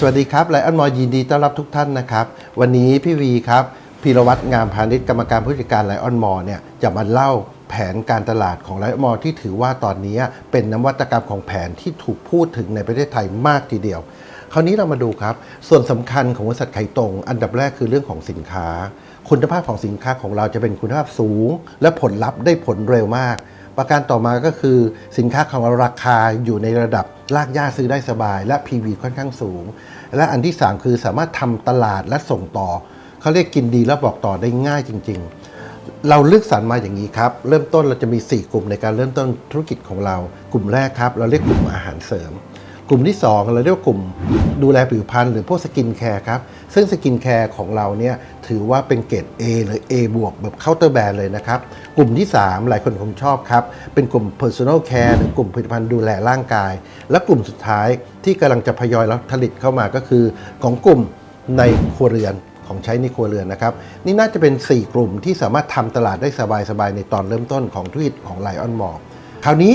สวัสดีครับไลออนมอยินดีต้อนรับทุกท่านนะครับ วันนี้พี่วีครับพีรวัตรงามพาณิชย์กรรมการผู้จัดการไลออนมอเนี่ยจะมาเล่าแผนการตลาดของไลออนมอที่ถือว่าตอนนี้เป็นนวัตกรรมของแผนที่ถูกพูดถึงในประเทศไทยมากทีเดียว คราวนี้เรามาดูครับ ส่วนสำคัญของบริษัทไข่ตรง อันดับแรกคือเรื่องของสินค้า คุณภาพของสินค้าของเราจะเป็นคุณภาพสูง และผลลัพธ์ได้ผลเร็วมาก ประการต่อมาก็คือสินค้าของเราราคาอยู่ในระดับ ลากย่าซื้อได้สบาย และ PV ค่อนข้างสูง และอันที่ 3 คือสามารถทำตลาดและส่งต่อ เขาเรียกกินดีแล้วบอกต่อได้ง่ายจริง ๆ เราเลือกสรรมาอย่างนี้ครับ เริ่มต้นเราจะมี 4 กลุ่มในการเริ่มต้นธุรกิจของเรา กลุ่มแรกครับ เราเรียกกลุ่มอาหารเสริม กลุ่มที่ 2 เราเรียกว่ากลุ่มดูแลผิวพรรณหรือพวกสกินแคร์ครับซึ่งสกินแคร์ของเราเนี่ยถือว่าเป็นเกรด A หรือ A บวกแบบเคาน์เตอร์แบรนด์เลยนะครับ กลุ่มที่ 3 หลายคนคงชอบครับ เป็นกลุ่ม Personal Care หรือกลุ่มผลิตภัณฑ์ดูแลร่างกาย และกลุ่มสุดท้ายที่กำลังจะพยอยรับผลิตเข้ามาก็คือ ของกลุ่มในครัวเรือนของใช้ในครัวเรือนนะครับ นี่น่าจะเป็น 4 กลุ่มที่สามารถทำตลาดได้สบายๆในตอนเริ่มต้นของธุรกิจของไลออนมอลคราวนี้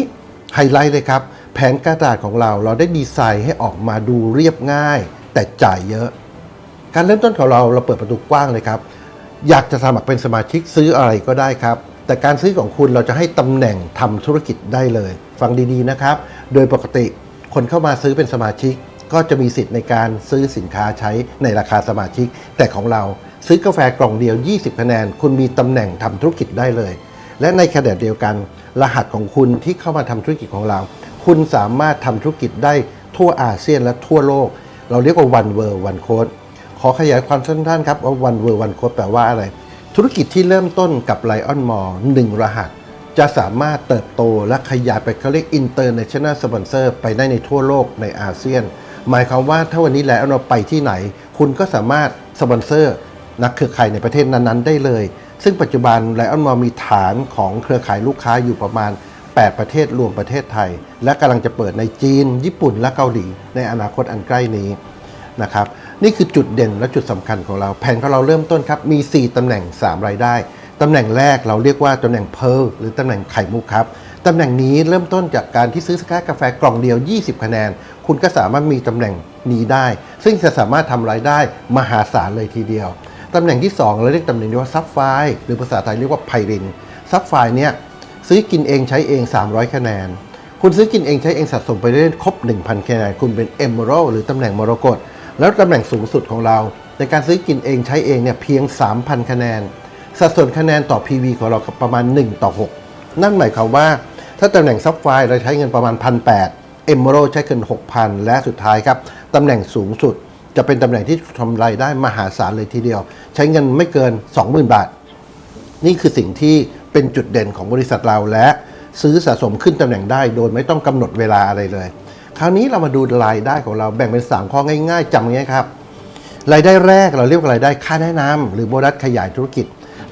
ไฮไลท์เลยครับ แผนกรตลาดของเราเราได้ดีไซน์ให้ออกมาดูเรียบง่าย แต่จ่ายเยอะ การเริ่มต้นของเราเราเปิดประตูกว้างเลยครับ อยากจะสมัครเป็นสมาชิกซื้ออะไรก็ได้ครับ แต่การซื้อของคุณเราจะให้ตำแหน่งทำธุรกิจได้เลย ฟังดีๆนะครับ โดยปกติคนเข้ามาซื้อเป็นสมาชิก ก็จะมีสิทธิ์ในการซื้อสินค้าใช้ในราคาสมาชิก แต่ของเราซื้อกาแฟกล่องเดียว 20 คะแนน คุณมีตำแหน่งทำธุรกิจได้เลย และในขณะเดียวกัน รหัสของคุณที่เข้ามาทำธุรกิจของเรา คุณสามารถทำธุรกิจได้ทั่วอาเซียนและทั่วโลก เราเรียกว่า one world one code ขอขยายความสั้นๆครับว่า one world one code แปลว่าอะไร ธุรกิจที่เริ่มต้นกับ Lion Mall 1 รหัส จะสามารถเติบโตและขยายไปเขาเรียก international sponsor ไปได้ในทั่วโลกในอาเซียน หมายความว่าถ้าวันนี้แล้วเราไปที่ไหน คุณก็สามารถสปอนเซอร์นักเครือข่ายในประเทศนั้นๆ ได้เลย ซึ่งปัจจุบันไลออนมอลมีฐานของเครือข่ายลูกค้าอยู่ประมาณ 8 ประเทศรวมประเทศไทย และกำลังจะเปิดในจีน ญี่ปุ่นและเกาหลี ในอนาคตอันใกล้นี้นะครับนี่คือจุดเด่นและจุดสำคัญของเรา แผนของเราเริ่มต้นครับมี 4ตำแหน่ง 3 รายได้ตำแหน่งแรกเราเรียกว่าตำแหน่งเพร์ลหรือตำแหน่งไข่มุกครับตำแหน่งนี้เริ่มต้นจากการที่ซื้อสกากาแฟกล่องเดียว 20 คะแนน คุณก็สามารถมีตำแหน่งนี้ได้ ซึ่งจะสามารถทำรายได้มหาศาลเลยทีเดียวตำแหน่งที่ 2 เราเรียกตำแหน่งนี้ว่าซับไฟหรือภาษาไทยเรียกว่าไพรินซับไฟเนี่ย ซื้อกินเองใช้เอง 300 คะแนน คุณซื้อกินเองใช้เองสะสมไปเรื่อยครบ 1,000 คะแนน คุณเป็นเอมเมอรัลหรือตำแหน่งมรกตแล้วตำแหน่งสูงสุดของเรา ในการซื้อกินเองใช้เองเนี่ยเพียง 3,000 คะแนน สัดส่วนคะแนนต่อ PV ของเราประมาณ 1 ต่อ 6 นั่นหมายความว่า ถ้าตำแหน่งซับไฟเราใช้เงินประมาณ 1,800เอมเมอรัลใช้เงิน6,000 และสุดท้ายครับตำแหน่งสูงสุดจะเป็นตำแหน่งที่ทำรายได้มหาศาลเลยทีเดียว ใช้เงินไม่เกิน 20,000 บาท นี่คือสิ่งที่ เป็นจุดเด่นของบริษัทเราและซื้อสะสมขึ้นตำแหน่งได้ โดยไม่ต้องกำหนดเวลาอะไรเลย คราวนี้เรามาดูรายได้ของเราแบ่งเป็น 3 ข้อง่าย ๆจำง่ายครับรายได้แรกเราเรียกว่ารายได้ค่าแนะนำหรือโบนัสขยายธุรกิจ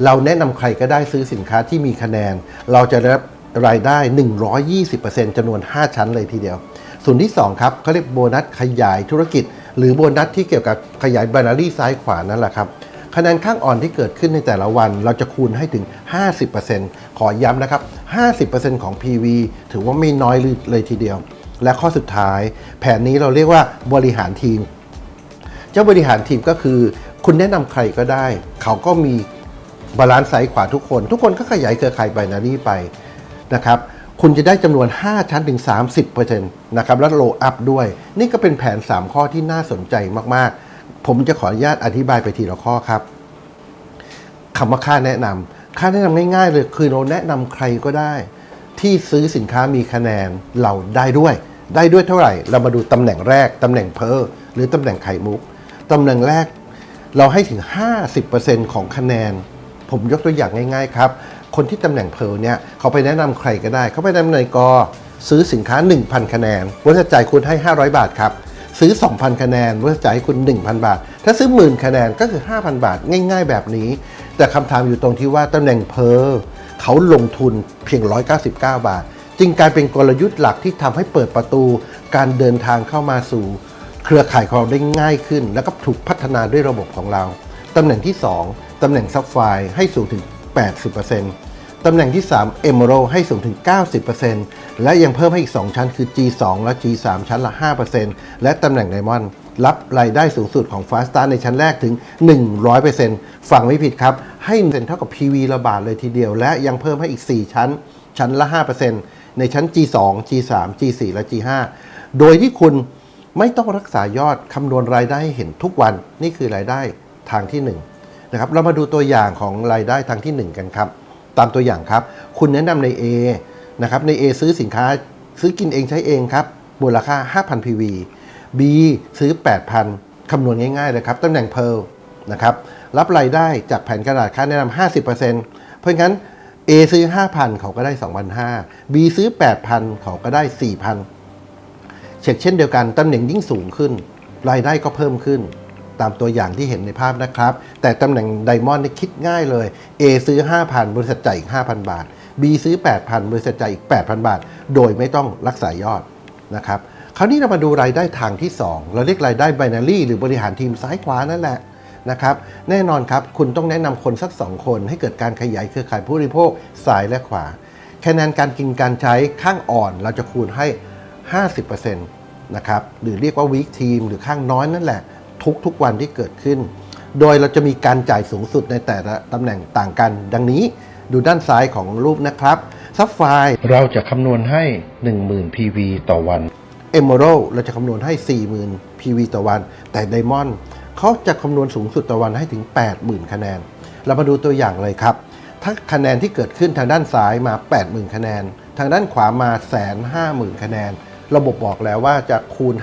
เราแนะนำใครก็ได้ซื้อสินค้าที่มีคะแนน เราจะได้รับรายได้ 120%จำนวน 5 ชั้นเลยทีเดียว ส่วนที่ 2 ครับเขาเรียกโบนัสขยายธุรกิจ หรือโบนัสที่เกี่ยวกับขยายบานารีซ้ายขวานั่นแหละครับ คะแนนข้างอ่อนที่เกิดขึ้นในแต่ละวัน เราจะคูณให้ถึง 50%ขอย้ำนะครับ 50%ของ PV ถือว่าไม่น้อยเลยทีเดียว และข้อสุดท้าย แผนนี้เราเรียกว่าบริหารทีม เจ้าบริหารทีมก็คือ คุณแนะนำใครก็ได้ เขาก็มีบาลานซ์ซ้ายขวาทุกคน ทุกคนก็ขยายเครือข่ายไบนารีไปนะครับคุณจะได้จำนวน 5 ชั้นถึง 30%นะครับ แล้วโลอัพด้วย นี่ก็เป็นแผน 3 ข้อที่น่าสนใจมาก ๆ ผมจะขออนุญาตอธิบายไปทีละข้อครับคำว่าค่าแนะนำค่าแนะนำง่ายๆเลยคือเราแนะนำใครก็ได้ ที่ซื้อสินค้ามีคะแนนเราได้ด้วย ได้ด้วยเท่าไหร่ เรามาดูตำแหน่งแรกตำแหน่งเพอร์หรือตำแหน่งไข่มุกตำแหน่งแรกเราให้ถึง 50%ของคะแนน ผมยกตัวอย่างง่ายๆครับ คนที่ตำแหน่งเพร์ลเนี่ยเขาไปแนะนำใครก็ได้ เขาไปแนะนำในกซื้อสินค้า 1,000 คะแนนบริษัทจ่ายคุณให้ 500 บาทครับ ซื้อ 2,000 คะแนนบริษัทจ่ายให้คุณ 1,000 บาท ถ้าซื้อหมื่นคะแนนก็คือ 5,000 บาทง่าย ๆ แบบนี้ แต่คำถามอยู่ตรงที่ว่าตำแหน่งเพร์ลเขาลงทุนเพียง 199 บาท จึงกลายเป็นกลยุทธ์หลักที่ทำให้เปิดประตูการเดินทางเข้ามาสู่ เครือข่ายของเราได้ง่ายขึ้น แล้วก็ถูกพัฒนาด้วยระบบของเราตำแหน่งที่ 2ตำแหน่งซับไฟให้สูงถึง 80% ตำแหน่งที่ 3 Emerald ให้สูงถึง 90%และยังเพิ่มให้อีก 2 ชั้นคือ G2 และ G3 ชั้นละ 5%และตำแหน่ง Diamond รับรายได้สูงสุดของ Fast Start ในชั้นแรกถึง 100%ฟังไม่ผิดครับ ให้เป็นเท่ากับ PV ระบาดเลยทีเดียว และยังเพิ่มให้อีก 4 ชั้น ชั้นละ 5%ในชั้น G2 G3 G4 และ G5 โดยที่คุณไม่ต้องรักษายอดคำนวณรายได้ให้เห็นทุกวัน นี่คือรายได้ทางที่1นะครับเรามาดูตัวอย่างของรายได้ทางที่ 1 กันครับ ตามตัวอย่างครับ คุณแนะนำใน A นะครับใน A ซื้อสินค้าซื้อกินเองใช้เองครับ มูลค่า 5,000 PV B ซื้อ 8,000 คำนวณง่ายๆเลยครับตำแหน่ง Pearl นะครับรับรายได้จากแผนกระดาษค่าแนะนำ 50%เพราะงั้น A ซื้อ 5,000 เขาก็ได้ 2,500 B ซื้อ 8,000 เขาก็ได้ 4,000 เช็คเช่นเดียวกันตำแหน่งยิ่งสูงขึ้น รายได้ก็เพิ่มขึ้น ตามตัวอย่างที่เห็นในภาพนะครับ แต่ตำแหน่งไดมอนด์นี่คิดง่ายเลย A ซื้อ 5,000 บริษัทจ่ายอีก 5,000 บาท B ซื้อ 8,000 บริษัทจ่ายอีก 8,000 บาท โดยไม่ต้องรักษายอดนะครับคราวนี้เรามาดูรายได้ทางที่ 2 เราเรียกรายได้ binary หรือบริหารทีมซ้ายขวานั่นแหละนะครับแน่นอนครับคุณต้องแนะนำคนสัก 2 คนให้เกิดการขยายเครือข่ายผู้บริโภคซ้ายและขวาคะแนนการกินการใช้ข้างอ่อนเราจะคูณให้ 50%นะครับหรือเรียกว่า weak team หรือข้างน้อยนั่นแหละ ทุกๆวันที่เกิดขึ้น โดยเราจะมีการจ่ายสูงสุดในแต่ละตำแหน่งต่างกัน ดังนี้ดูด้านซ้ายของรูปนะครับซับไฟเราจะคำนวณให้ 10,000 PV ต่อวัน Emerald เราจะคำนวณให้ 40,000 PV ต่อวัน แต่ Diamond เขาจะคำนวณสูงสุดต่อวันให้ถึง 80,000 คะแนน เรามาดูตัวอย่างเลยครับถ้าคะแนนที่เกิดขึ้นทางด้านซ้ายมา 80,000 คะแนน ทางด้านขวามา 150,000 คะแนน ระบบบอกแล้วว่าจะคูณ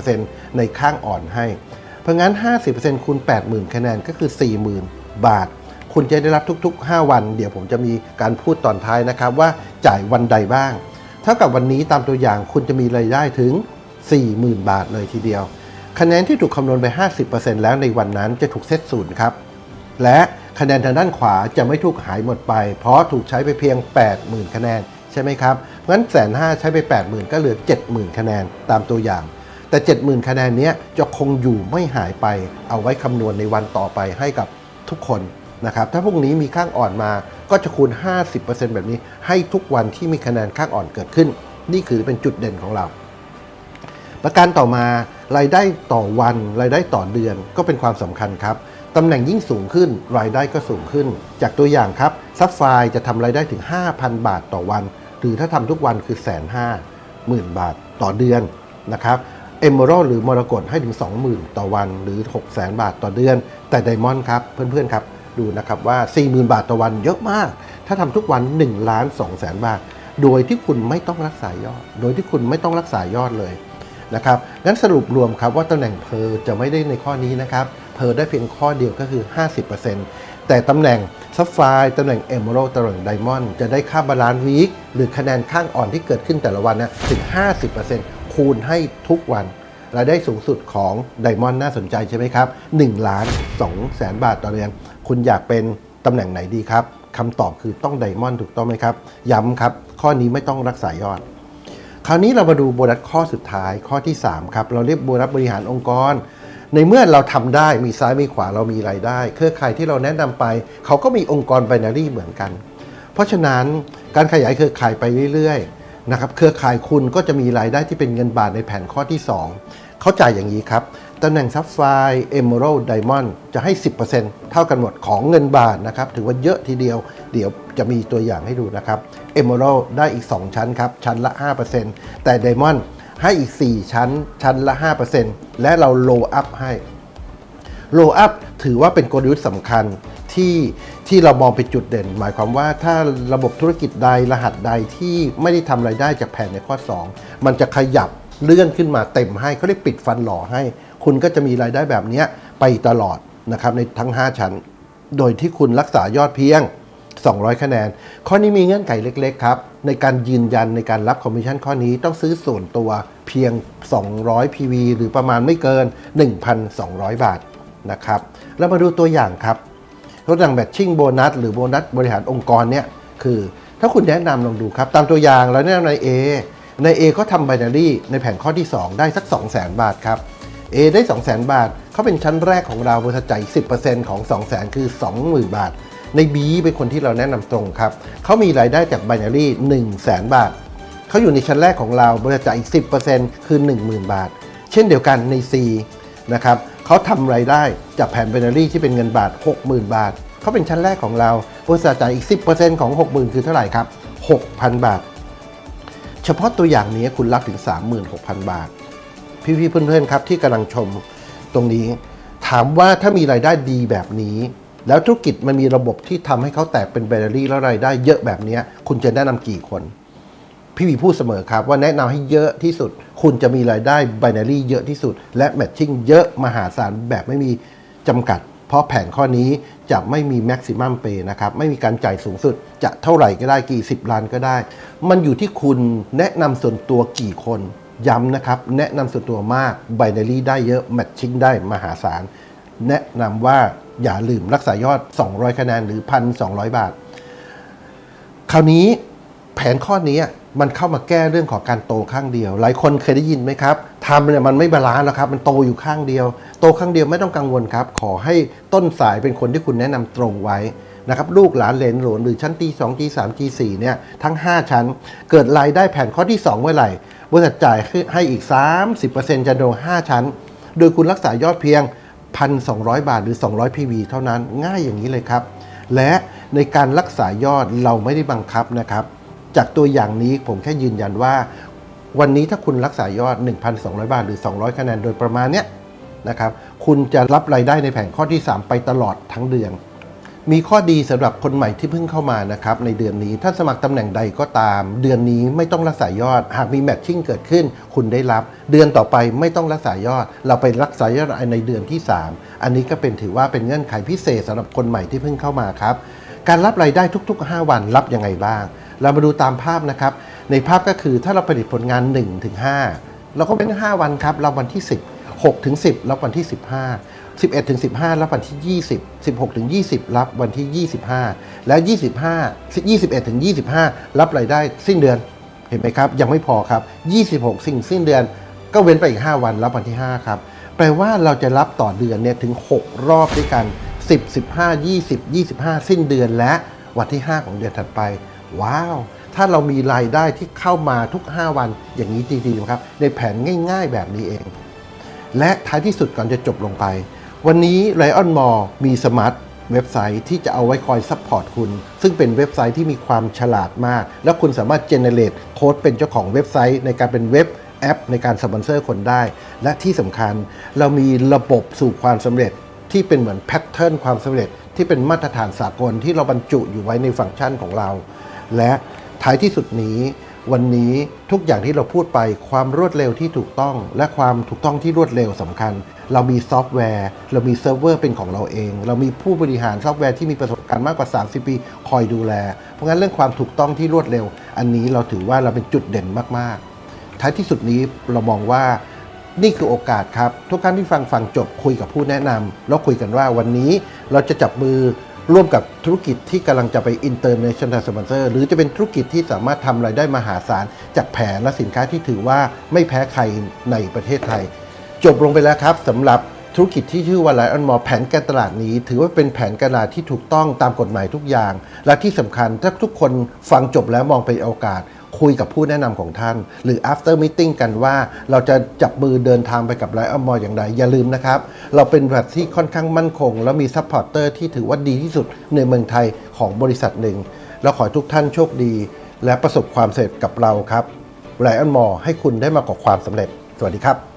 50%ในข้างอ่อนให้เพ ราะงั้น 50%คูณ80,000 คะแนนก็คือ 40,000 บาท คุณจะได้รับทุกๆ 5 วัน เดี๋ยวผมจะมีการพูดตอนท้ายนะครับว่าจ่ายวันใดบ้าง เท่ากับวันนี้ตามตัวอย่างคุณจะมีรายได้ถึง 40,000 บาทเลยทีเดียว คะแนนที่ถูกคำนวณไป 50%แล้วในวันนั้นจะถูกเซตศูนย์ครับ และคะแนนทางด้านขวาจะไม่ถูกหายหมดไป เพราะถูกใช้ไปเพียง 80,000 คะแนนใช่ไหมครับ งั้นแสนห้าใช้ไป 80,000 ก็เหลือ 70,000 คะแนนตามตัวอย่าง แต่ 70,000 คะแนนนี้จะคงอยู่ไม่หายไป เอาไว้คำนวณในวันต่อไปให้กับทุกคนนะครับ ถ้าพรุ่งนี้มีข้างอ่อนมาก็จะคูณ 50%แบบนี้ให้ทุกวันที่มีคะแนนข้างอ่อนเกิดขึ้น นี่คือเป็นจุดเด่นของเรา ประการต่อมารายได้ต่อวัน รายได้ต่อเดือนก็เป็นความสำคัญครับตำแหน่งยิ่งสูงขึ้น รายได้ก็สูงขึ้น จากตัวอย่างครับซับไฟจะทำรายได้ถึง 5,000 บาทต่อวัน หรือถ้าทำทุกวันคือแสนห้าหมื่นบาทต่อเดือนนะครับ เอมเมอรัลหรือมรกตให้ถึง 20,000 ต่อวันหรือ 6 0 0 0 0 0บาทต่อเดือน แต่ไดมอนด์ครับ เพื่อนๆครับ ดูนะครับว่า 40,000 บาทต่อวันเยอะมาก ถ้าทำทุกวัน1ล้าน2แสนบาท โดยที่คุณไม่ต้องรักษายอด โดยที่คุณไม่ต้องรักษายอดเลยนะครับงั้นสรุปรวมครับว่าตำแหน่งเพอร์จะไม่ได้ในข้อนี้นะครับเพอร์ได้เพียงข้อเดียวก็คือ 50%แต่ตำแหน่งซัฟไฟตำแหน่งเอ e ม a รตำแหน่งไดมอนด์จะได้ค่าบาลานซ์วีคหรือคะแนนข้างอ่อนที่เกิดขึ้นแต่ละวันนะถึง 50% คูณให้ทุกวัน รายได้สูงสุดของไดมอนด์น่าสนใจใช่ไหมครับ1ล้าน2แสนบาทต่อเดือน คุณอยากเป็นตำแหน่งไหนดีครับคำตอบคือต้องไดมอนด์ถูกต้องไหมครับ ย้ำครับ ข้อนี้ไม่ต้องรักษายอด คราวนี้เรามาดูโบนัสข้อสุดท้ายข้อที่ 3 ครับ เราเรียกโบนัสบริหารองค์กร ในเมื่อเราทำได้มีซ้ายมีขวาเรามีรายได้ เครือข่ายที่เราแนะนำไป เขาก็มีองค์กรไบนารีเหมือนกัน เพราะฉะนั้นการขยายเครือข่ายไปเรื่อยๆ นะครับเครือข่ายคุณก็จะมีรายได้ที่เป็นเงินบาทในแผนข้อที่ 2 เขาจ่ายอย่างนี้ครับตำแหน่งซับไฟเอมเมอรัลไดมอนด์จะให้ 10%เท่ากันหมดของเงินบาทนะครับถือว่าเยอะทีเดียว เดี๋ยวจะมีตัวอย่างให้ดูนะครับเอมเมอรัลได้อีก 2 ชั้นครับ ชั้นละ 5%แต่ไดมอนด์ให้อีก 4 ชั้น ชั้นละ 5%และเราโลอัพให้โลอัพถือว่าเป็นกลยุทธ์สำคัญที่ ที่เรามองเป็นจุดเด่น หมายความว่าถ้าระบบธุรกิจใดรหัสใดที่ไม่ได้ทำรายได้จากแผนในข้อ 2 มันจะขยับเลื่อนขึ้นมาเต็มให้เขาได้ปิดฟันหล่อให้ คุณก็จะมีรายได้แบบนี้ไปตลอดนะครับในทั้ง 5 ชั้น โดยที่คุณรักษายอดเพียง 200 คะแนน ข้อนี้มีเงื่อนไขเล็กๆครับในการยืนยันในการรับคอมมิชชั่นข้อนี้ต้องซื้อส่วนตัวเพียง 200 PV หรือประมาณไม่เกิน 1,200 บาทนะครับแล้วมาดูตัวอย่างครับ ตัวอย่างแบทชิ่งโบนัสหรือโบนัสบริหารองค์กรเนี่ยคือถ้าคุณแนะนำลองดูครับ ตามตัวอย่างแล้วแนะนำใน A ใน A ก็ทำไบนารี่ในแผนข้อที่ 2 ได้สัก 2 0 0 0 0 0 บาทครับ A ได้ 2 0 0 0 0 0 บาท เขาเป็นชั้นแรกของเราบริษัทจ่าย10%ของ 2 0 0 0 0 0 คือ 20,000 บาท ใน B เป็นคนที่เราแนะนำตรงครับ เขามีรายได้จากไบนารี่1 0 0 0 0 0 บาท เขาอยู่ในชั้นแรกของเราบริษัทจ่ายอีก10%คือ 10,000 บาท เช่นเดียวกันใน C นะครับเขาทำรายได้จากแผ่นเบเนอรี่ที่เป็นเงินบาท 60,000 บาท เขาเป็นชั้นแรกของเราบริษัทจ่ายอีก 10%ของ 60,000 คือเท่าไหร่ครับ 6,000 บาท เฉพาะตัวอย่างนี้คุณรับถึง 36,000 บาท พี่ๆเพื่อนๆครับที่กำลังชมตรงนี้ ถามว่าถ้ามีรายได้ดีแบบนี้ แล้วธุรกิจมันมีระบบที่ทำให้เขาแตกเป็นแบรรี่แล้วรายได้เยอะแบบนี้คุณจะแนะนำกี่คน พี่วีพูดเสมอครับ ว่าแนะนำให้เยอะที่สุด คุณจะมีรายได้ไบนารีเยอะที่สุด และแมทชิ่งเยอะมหาศาลแบบไม่มีจำกัด เพราะแผนข้อนี้จะไม่มีแม็กซิมัมเปนะครับ ไม่มีการจ่ายสูงสุด จะเท่าไหร่ก็ได้กี่สิบล้านก็ได้ มันอยู่ที่คุณแนะนำส่วนตัวกี่คนย้ำนะครับ แนะนำส่วนตัวมากไบนารีได้เยอะแมทชิ่งได้มหาศาลแนะนำว่าอย่าลืมรักษายอด 200 คะแนนหรือ 1,200 บาท คราวนี้แผนข้อนี้ มันเข้ามาแก้เรื่องของการโตข้างเดียว หลายคนเคยได้ยินไหมครับทำเนี่ยมันไม่บาลานซ์แล้วครับ มันโตอยู่ข้างเดียว โตข้างเดียวไม่ต้องกังวลครับ ขอให้ต้นสายเป็นคนที่คุณแนะนำตรงไว้นะครับลูกหลานเหลนหลนหรือชั้นที่2ที่3ที่4เนี่ยทั้ง 5 ชั้น เกิดรายได้แผนข้อที่ 2 เมื่อไหร่บริษัทจ่ายให้อีก 30%จะโดน5ชั้น โดยคุณรักษายอดเพียง 1,200 บาทหรือ 200 PV เท่านั้นง่ายอย่างนี้เลยครับ และในการรักษายอดเราไม่ได้บังคับนะครับ จากตัวอย่างนี้ผมแค่ยืนยันว่า วันนี้ถ้าคุณรักษายอด 1,200 บาทหรือ 200 คะแนนโดยประมาณเนี้ยนะครับคุณจะรับรายได้ในแผนข้อที่ 3 ไปตลอดทั้งเดือน มีข้อดีสำหรับคนใหม่ที่เพิ่งเข้ามานะครับในเดือนนี้ถ้าสมัครตำแหน่งใดก็ตาม เดือนนี้ไม่ต้องรักษายอด หากมีแมทชิ่งเกิดขึ้น คุณได้รับ เดือนต่อไปไม่ต้องรักษายอด เราไปรักษายอดในเดือนที่ 3 อันนี้ก็เป็นถือว่าเป็นเงื่อนไขพิเศษสำหรับคนใหม่ที่เพิ่งเข้ามาครับการรับรายได้ทุก ๆ 5 วันรับยังไงบ้าง เรามาดูตามภาพนะครับ ในภาพก็คือถ้าเราผลิตผลงาน 1-5 เราก็เป็น5 วันครับรับวันที่ 10 6ถึง10 รับวันที่ 15 11ถึง15 รับวันที่ 20 16ถึง20 รับวันที่ 25 และ25 21ถึง25 รับรายได้สิ้นเดือนเห็นไหมครับ ยังไม่พอครับ 26 สิ่งสิ้นเดือน ก็เว้นไปอีก 5 วัน รับวันที่ 5 ครับ แปลว่าเราจะรับต่อเดือนเนี่ยถึง 6 รอบด้วยกัน 10 15 20 25 สิ้นเดือนและวันที่ 5 ของเดือนถัดไป ว้าว ถ้าเรามีรายได้ที่เข้ามาทุก 5 วันอย่างนี้จริงๆครับ ในแผนง่ายๆแบบนี้เอง และท้ายที่สุดก่อนจะจบลงไป วันนี้ Lion m a l l มีสมาร์ทเว็บไซต์ที่จะเอาไว้คอยซัพพอร์ตคุณ ซึ่งเป็นเว็บไซต์ที่มีความฉลาดมาก แล้วคุณสามารถเจเนเรตโค้ดเป็นเจ้าของเว็บไซต์ ในการเป็นเว็บแอป ในการสปอนเซอร์คนได้ และที่สำคัญเรามีระบบสู่ความสำเร็จที่เป็นเหมือนแพทเทิร์นความสำเร็จที่เป็นมาตรฐานสากลที่เราบรรจุอยู่ไว้ในฟังก์ชันของเรา และท้ายที่สุดนี้วันนี้ทุกอย่างที่เราพูดไปความรวดเร็วที่ถูกต้อง และความถูกต้องที่รวดเร็วสำคัญ เรามีซอฟต์แวร์ เรามีเซิร์ฟเวอร์เป็นของเราเอง เรามีผู้บริหารซอฟต์แวร์ที่มีประสบการณ์มากกว่า 30 ปี คอยดูแล เพราะงั้นเรื่องความถูกต้องที่รวดเร็ว อันนี้เราถือว่าเราเป็นจุดเด่นมากๆ ท้ายที่สุดนี้เรามองว่านี่คือโอกาสครับ ทุกครั้งที่ฟังฟังจบคุยกับผู้แนะนำแล้วคุยกันว่าวันนี้เราจะจับมือ ร่วมกับธุรกิจที่กำลังจะไป international sponsor หรือจะเป็นธุรกิจที่สามารถทำรายได้มหาศาล จากแผนและสินค้าที่ถือว่าไม่แพ้ใครในประเทศไทย จบลงไปแล้วครับสำหรับธุรกิจที่ชื่อว่าไลออนมอแผนการตลาดนี้ ถือว่าเป็นแผนการตลาดที่ถูกต้องตามกฎหมายทุกอย่าง และที่สำคัญถ้าทุกคนฟังจบแล้วมองไปนโอกาส คุยกับผู้แนะนำของท่าน หรือ after meeting กันว่าเราจะจับมือเดินทางไปกับไลออนมออย่างไร อย่าลืมนะครับ เราเป็นบริษัทที่ค่อนข้างมั่นคง และมีซัพพอร์เตอร์ที่ถือว่าดีที่สุดในเมืองไทยของบริษัทหนึ่งเราขอให้ทุกท่านโชคดี และประสบความสำเร็จกับเราครับไลออนมอให้คุณได้มากกว่าความสำเร็จ สวัสดีครับ